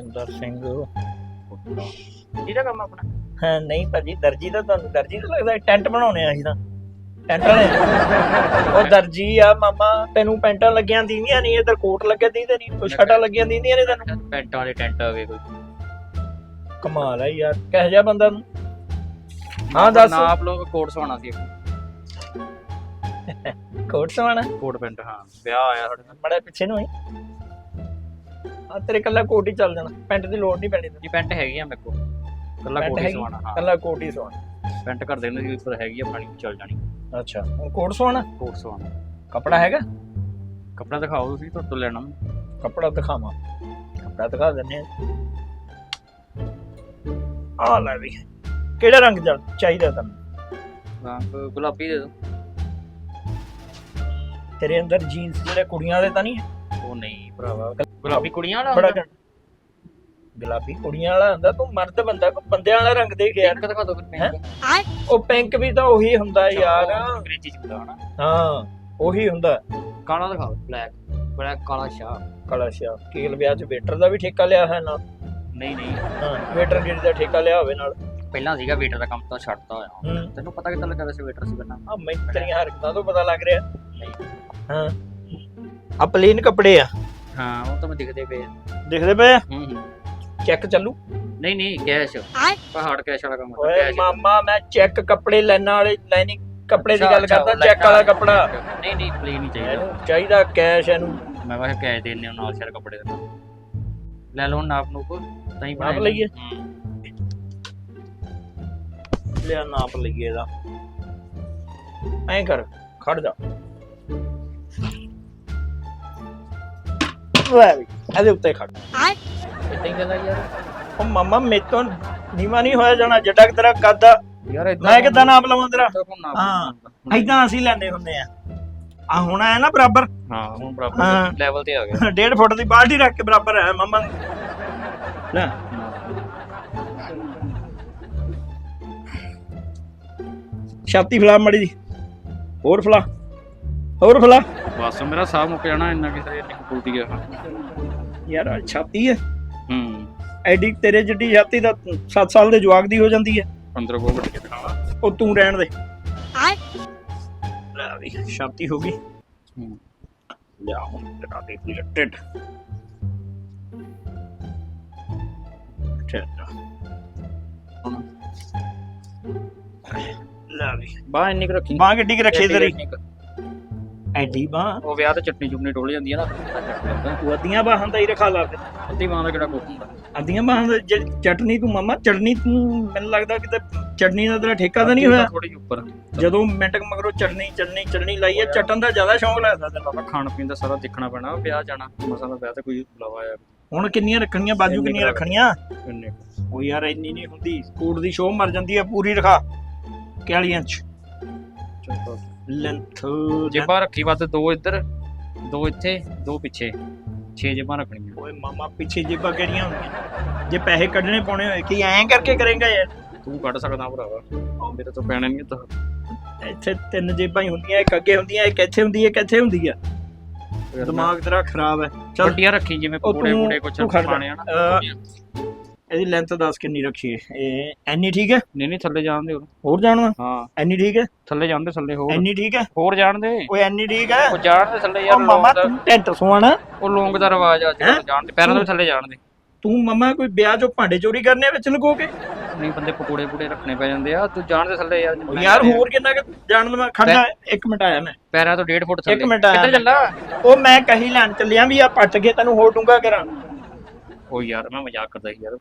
ਰਜਿੰਦਰ ਸਿੰਘ। ਇਹਦਾ ਕੰਮ ਆਪਣਾ? ਹਾਂ ਨਹੀਂ ਭਾਜੀ ਦਰਜੀ ਤਾਂ ਤੁਹਾਨੂੰ ਦਰਜੀ ਤਾਂ ਲੱਗਦਾ ਟੈਂਟ ਬਣਾਉਣੇ ਆ ਅਸੀਂ ਤਾਂ। ਟੈਂਟ ਵਾਲੇ। ਉਹ ਦਰਜੀ ਆ ਮਾਮਾ ਤੈਨੂੰ ਪੈਂਟਾਂ ਲੱਗੀਆਂ ਦੀਂਦੀਆਂ ਨਹੀਂ ਇਧਰ ਕੋਟ ਲੱਗਿਆ ਦੀਂਦੇ ਨਹੀਂ ਉਹ ਸ਼ਰਟਾਂ ਲੱਗੀਆਂ ਦੀਂਦੀਆਂ ਨੇ ਤੈਨੂੰ। ਪੈਂਟਾਂ ਵਾਲੇ ਟੈਂਟ ਆ ਗਏ ਕੋਈ। ਕਮਾਲ ਆ ਯਾਰ ਕਿਹੋ ਜਿਹਾ ਬੰਦਾ ਨੂੰ ਹਾਂ ਦੱਸ। ਨਾ ਆਪ ਲੋਕ ਕੋਟ ਸਵਾਣਾ ਸੀ। ਕੋਟ ਸਵਾਣਾ ਕੋਟ ਪੈਂਟ ਹਾਂ ਵਿਆਹ ਆਇਆ ਸਾਡੇ ਨਾਲ। ਬੜਾ ਪਿੱਛੇ ਨੂੰ ਹੈ ਆ ਤੇਰੇ ਕੱਲਾ ਕੋਟ ਹੀ ਚੱਲ ਜਾਣਾ। ਪੈਂਟ ਦੀ ਲੋੜ ਨਹੀਂ ਪੈਣੀ। ਜੀ ਪੈਂਟ ਹੈਗੀ ਆ ਮੇਰੇ ਕੋਲ। ਕੱਲਾ ਕੋਟ ਹੀ? ਸਵਾਣਾ ਹਾਂ। ਕੱਲਾ ਕੋਟ ਹੀ ਸਵਾਣਾ ਪੈਂਟ ਕਰ ਦੇਣ ਦੀ ਉੱਪਰ ਹੈਗੀ ਆ ਪਾਣੀ ਚੱਲ ਜਾਣੀ। ਅੱਛਾ ਹੁਣ ਕੋਟ ਸਵਾਣਾ ਕੋਟ ਸਵਾਣਾ ਕੱਪੜਾ ਹੈਗਾ? ਕੱਪੜਾ ਦਿਖਾਓ ਤੁਸੀਂ ਤੁਹਾਡੇ ਤੋਂ ਲੈਣਾ। ਕੱਪੜਾ ਦਿਖਾਵਾਂ। ਕੱਪੜਾ ਦਿਖਾ ਦਿੰਨੇ ਆ। ਲੈ ਵੀ। ਕਿਹੜਾ ਰੰਗ ਚਾਹੀਦਾ ਤੈਨੂੰ? ਰੰਗ ਗੁਲਾਬੀ ਦੇ ਦਿਓ। ਤੇਰੇ ਅੰਦਰ ਜੀਨਸ ਜਿਹੜੇ ਕੁੜੀਆਂ ਵਾਲੇ ਤਾਂ ਨਹੀਂ? ਉਹ ਨਹੀਂ ਭਰਾਵਾ। ਗੁਲਾਬੀ ਕੁੜੀਆਂ ਵਾਲਾ ਬੜਾ ਹੁੰਦਾ? ਘੱਟ। ਗੁਲਾਬੀ ਕੁੜੀਆਂ ਵਾਲਾ ਹੁੰਦਾ ਤੂੰ ਮਰਦ ਬੰਦਾ ਕੋਈ ਬੰਦਿਆਂ ਵਾਲਾ ਰੰਗ ਦੇਖ ਯਾਰ। ਪਿੰਕ ਦਿਖਾ ਦਿਓ ਫਿਰ ਹੈਂ? ਪਿੰਕ ਉਹ ਪਿੰਕ ਵੀ ਤਾਂ ਉਹੀ ਹੁੰਦਾ ਯਾਰ। ਅੰਗਰੇਜ਼ੀ ਚ ਹੁੰਦਾ ਹਨਾ ਹਾਂ ਉਹੀ ਹੁੰਦਾ। ਕਾਲਾ ਦਿਖਾਓ ਬਲੈਕ। ਬਲੈਕ ਕਾਲਾ ਸ਼ਾ ਕੇਲ ਵਿਆਹ ਚ ਵੇਟਰ ਦਾ ਵੀ ਠੇਕਾ ਲਿਆ ਹੈ ਨਾਲ। ਨਹੀਂ ਨਹੀਂ। ਹਾਂ ਵੇਟਰ ਜਿਹੜੀ ਦਾ ਠੇਕਾ ਲਿਆ ਹੋਵੇ ਨਾਲ। ਪਹਿਲਾਂ ਸੀਗਾ ਵੇਟਰ ਦਾ ਕੰਮ ਤਾਂ ਛੱਡਤਾ ਹੋਇਆ। ਹੂੰ। ਤੈਨੂੰ ਪਤਾ ਕਿੱਦਾਂ ਲੱਗਾ ਵੈਸੇ ਵੇਟਰ ਸੀ ਪਹਿਲਾਂ ਆ ਮੈਨੂੰ ਤੇਰੀਆਂ ਹਰਕਤਾਂ ਤੋਂ ਪਤਾ ਲੱਗ ਰਿਹਾ। ਹਾਂ। ਆ ਪਲੇਨ ਕੱਪੜੇ ਆ। ਹਾਂ ਉਹ ਤਾਂ ਮੈਂ ਦਿਖਦੇ ਪਏ ਆ। ਦਿਖਦੇ ਪਏ ਹੂੰ ਹੂੰ। ਚੈੱਕ ਚੱਲੂ? ਨਹੀਂ ਨਹੀਂ ਕੈਸ਼ ਪਹਾੜ ਕੈਸ਼ ਵਾਲਾ ਕੰਮ ਓਏ ਕੈਸ਼ ਮਾਮਾ ਮੈਂ ਚੈੱਕ ਕੱਪੜੇ ਲੈਣ ਵਾਲੇ ਲਾਈਨਿੰਗ ਕੱਪੜੇ ਦੀ ਅੱਛਾ, ਗੱਲ ਅੱਛਾ, ਕਰਦਾ ਉਹ ਚੈੱਕ ਵਾਲਾ ਕੱਪੜਾ। ਨਹੀਂ ਨਹੀਂ ਪਲੇਨ ਨਹੀਂ ਚਾਹੀਦਾ। ਇਹਨੂੰ ਚਾਹੀਦਾ ਕੈਸ਼ ਇਹਨੂੰ। ਮੈਂ ਵਾਹ ਕੈਸ਼ ਦੇਣੇ ਉਹ ਨਾਲ ਸ਼ੇਰ ਕੱਪੜੇ ਦੇ। ਲੈ ਲਓ ਨਾਪ ਨੂੰ ਕੋ ਤਾਂ ਹੀ ਨਾਪ ਲਈਏ? ਹੂੰ। ਲਿਆ ਨਾਪ ਲਈਏ ਇਹਦਾ। ਐਂ ਕਰ ਖੜ ਜਾ। ਲੈ ਵੀ ਇਹਦੇ ਉੱਤੇ ਖੜ ਏਦਾਂ ਹੀ ਆ ਯਾਰ? ਉਹ ਮਾਮਾ ਮੇਤੋਂ ਨੀਵਾ ਨਹੀਂ ਹੋਇਆ ਜਾਣਾ ਜੱਟਾ ਕਿ ਤੇਰਾ ਕੱਦ ਆ? ਯਾਰ ਏਦਾਂ ਮੈਂ ਕਿੱਦਾਂ ਨਾਪ ਲਵਾਂ ਤੇਰਾ? ਹਾਂ। ਐਦਾਂ ਅਸੀਂ ਲੈਂਦੇ ਹੁੰਦੇ ਆ। ਆ ਹੁਣ ਆਇਆ ਨਾ ਬਰਾਬਰ? ਹਾਂ ਹੁਣ ਹਾਂ। ਬਰਾਬਰ ਲੈਵਲ ਤੇ ਆ ਗਿਆ। 1.5 ਫੁੱਟ ਦੀ ਬਾਲਟੀ ਰੱਖ ਕੇ ਬਰਾਬਰ ਹੈ ਮਾਮਾ। ਲੈ। ਛਾਤੀ ਫਲਾ ਮੜੀ ਜੀ ਹੋਰ ਫਲਾ ਹੋਰ ਫਲਾ। ਬਸ ਮੇਰਾ ਸਾਹ ਮੁੱਕ ਜਾਣਾ ਇੰਨਾ ਕਿਸੇ ਇੰਨੀ ਕੁਲਟੀ ਗਿਆ ਯਾਰ ਆਹ ਛਾਤੀ ਹੈ ਹੂੰ। ਐਡੀ ਤੇਰੇ ਜਿੱਡੀ ਛਾਤੀ ਦਾ 7 ਸਾਲ ਦੇ ਜਵਾਕ ਦੀ ਹੋ ਜਾਂਦੀ ਹੈ 15 ਕੋ ਵੱਟ ਕੇ ਦਿਖਾਵਾ ਉਹ ਤੂੰ ਰਹਿਣ ਦੇ। ਲੈ ਵੀ ਛਾਤੀ ਹੋ ਗਈ। ਹੂੰ। ਲਿਆ ਹੁਣ ਤੇਰਾ ਦੇ ਰਿਲੇਟਡ ਅੱਛਾ ਹੁਣ। ਲੈ ਵੀ। ਬਾਹ ਇੰਨੀ ਕੁ ਰੱਖੀ। ਬਾਹ ਕਿੱਡੀ ਕਿ ਰੱਖੀ ਤੇਰੀ? ਕੁ। ਐਡੀ ਬਾਹ। ਉਹ ਵਿਆਹ ਤੇ ਚਟਨੀ ਚੁਟਨੀ ਡੋਲ ਜਾਂਦੀ ਆ ਨਾ ਤਾਂ। ਤੂੰ ਅੱਧੀਆਂ ਬਾਹਾਂ ਤਾਂ ਹੀ ਰਖਾ ਲਾ ਫਿਰ ਅੱਧੀ ਬਾਹ ਦਾ ਕਿਹੜਾ ਕੁੱਕ ਹੁੰਦਾ? ਅੱਧੀਆਂ ਬਾਹਾਂ ਦਾ ਜਿਹੜੀ ਚਟਨੀ ਤੂੰ ਮਾਮਾ ਚਟਨੀ ਤੂੰ ਮੈਨੂੰ ਲੱਗਦਾ ਕਿਤੇ ਚਟਨੀ ਦਾ ਤੇਰਾ ਠੇਕਾ ਤਾਂ ਨਹੀਂ ਹੋਇਆ। ਥੋੜੀ ਉੱਪਰ। ਜਦੋਂ ਮਿੰਟ ਕੁ ਮਗਰੋਂ ਚਟਨੀ ਚਟਨੀ ਚਟਨੀ ਲਾਈ ਹੈ ਚਟਨ ਦਾ ਜ਼ਿਆਦਾ ਸ਼ੌਂਕ ਲੱਗਦਾ ਤੈਨੂੰ ਬਾਬਾ ਖਾਣ ਪੀਣ ਦਾ ਸਾਰਾ ਦੇਖਣਾ ਪੈਣਾ ਵਿਆਹ ਜਾਣਾ ਮਸਾਂ ਦਾ ਵਿਆਹ ਤੇ ਕੋਈ ਬੁਲਾਵਾ ਆਇਆ ਹੁਣ ਕਿੰਨੀਆਂ ਰੱਖਣੀਆਂ ਬਾਜੂ ਕਿੰਨੀਆਂ ਰੱਖਣੀਆਂ? ਇੰਨੇ ਉਹ ਯਾਰ ਇੰਨੀ ਨਹੀਂ ਹੁੰਦੀ ਕੋਟ ਦੀ ਸ਼ੋਅ ਮਰ ਜਾਂਦੀ ਹੈ ਪੂਰੀ ਰਖਾ। ਕਿਆਲੀਆਂ ਚ। ਚਲੋ। ਲੈਂਥ ਜੇਬਾਂ ਰੱਖੀ ਵੱਧ ਦੋ ਇੱਧਰ ਦੋ ਇੱਥੇ ਦੋ ਪਿੱਛੇ। 6 ਜੇਬਾਂ ਰੱਖਣੀਆਂ। ਓਏ ਮਾਮਾ ਪਿੱਛੇ ਜੇਬਾਂ ਕਿਹੜੀਆਂ ਹੁੰਦੀਆਂ ਜੇ ਪੈਸੇ ਕੱਢਣੇ ਪਾਉਣੇ ਹੋਏ ਕੀ ਐਂ ਕਰਕੇ ਕਰੇਗਾ ਯਾਰ? ਤੂੰ ਕੱਢ ਸਕਦਾ ਭਰਾਵਾ। ਮੇਰੇ ਤੋਂ ਪੈਣਾ ਨਹੀਂ ਤਾਂ। ਇੱਥੇ ਤਿੰਨ ਜੇਬਾਂ ਹੀ ਹੁੰਦੀਆਂ ਇੱਕ ਅੱਗੇ ਹੁੰਦੀਆਂ ਇੱਕ ਇੱਥੇ ਹੁੰਦੀ ਹੈ ਇੱਕ ਇੱਥੇ ਹੁੰਦੀ ਆ। ਦਿਮਾਗ ਤੇਰਾ ਖਰਾਬ ਹੈ। ਚੱਲ। ਵੱਡੀਆਂ ਰੱਖੀ ਜਿਵੇਂ ਪਕੌੜੇ ਪੂੜੇ ਕੁਛ। ਖਾਣੇ ਆ ਨਾ। ਇਹਦੀ ਲੈਂਥ ਦੱਸ ਕਿੰਨੀ ਰੱਖੀਏ? ਇਹ ਐਨੀ ਠੀਕ ਹੈ? ਨਹੀਂ ਨਹੀਂ ਥੱਲੇ ਜਾਣ ਦੇ ਹੋਰ। ਹੋਰ ਜਾਣਵਾ ਹਾਂ। ਐਨੀ ਠੀਕ ਹੈ? ਥੱਲੇ ਜਾਣ ਦੇ ਥੱਲੇ ਹੋਰ। ਐਨੀ ਠੀਕ ਹੈ? ਹੋਰ ਜਾਣ ਦੇ। ਓਏ ਐਨੀ ਠੀਕ ਹੈ? ਉਹ ਜਾਣ ਦੇ ਥੱਲੇ ਉਹ ਯਾਰ ਮਾਮਾ ਤੂੰ ਟੈਂਟ ਸਵਾਣਾ ਉਹ ਲੋਂਗ ਦਾ ਰਿਵਾਜ ਆ? ਅੱਜ ਜਾਣ ਦੇ। ਪੈਰਾਂ ਤੋਂ ਥੱਲੇ ਜਾਣ ਦੇ। ਤੂੰ ਮਾਮਾ ਕੋਈ ਵਿਆਹ ਚੋਂ ਭਾਂਡੇ ਚੋਰੀ ਕਰਨੇ ਵਿੱਚ ਲਗੋ ਕੇ? ਨਹੀਂ ਬੰਦੇ ਪਕੌੜੇ ਪੂੜੇ ਰੱਖਣੇ ਪੈ ਜਾਂਦੇ ਆ। ਤੂੰ ਜਾਣ ਦੇ ਥੱਲੇ ਯਾਰ। ਉਹ ਯਾਰ ਹੋਰ ਕਿੰਨਾ ਕੁ ਜਾਣ ਲਵਾਂ ਖੜਾ ਇੱਕ ਮਿੰਟ ਆਇਆ ਮੈਂ। ਪੈਰਾਂ ਤੋਂ 1.5 ਫੁੱਟ ਥੱਲੇ। ਇੱਕ ਮਿੰਟ ਆਇਆ ਕਿੱਧਰ ਚੱਲਾ? ਉਹ ਮੈਂ ਕਹੀ ਲੈਣ ਚੱਲਿਆ ਵੀ ਆ ਪੱਟ ਕੇ ਤੈਨੂੰ ਹੋਰ ਡੂੰਗਾ ਕਰਾਂ। ਉਹ ਯਾਰ ਮੈਂ ਮਜ਼ਾਕ ਕਰਦਾ ਸੀ ਯਾਰ।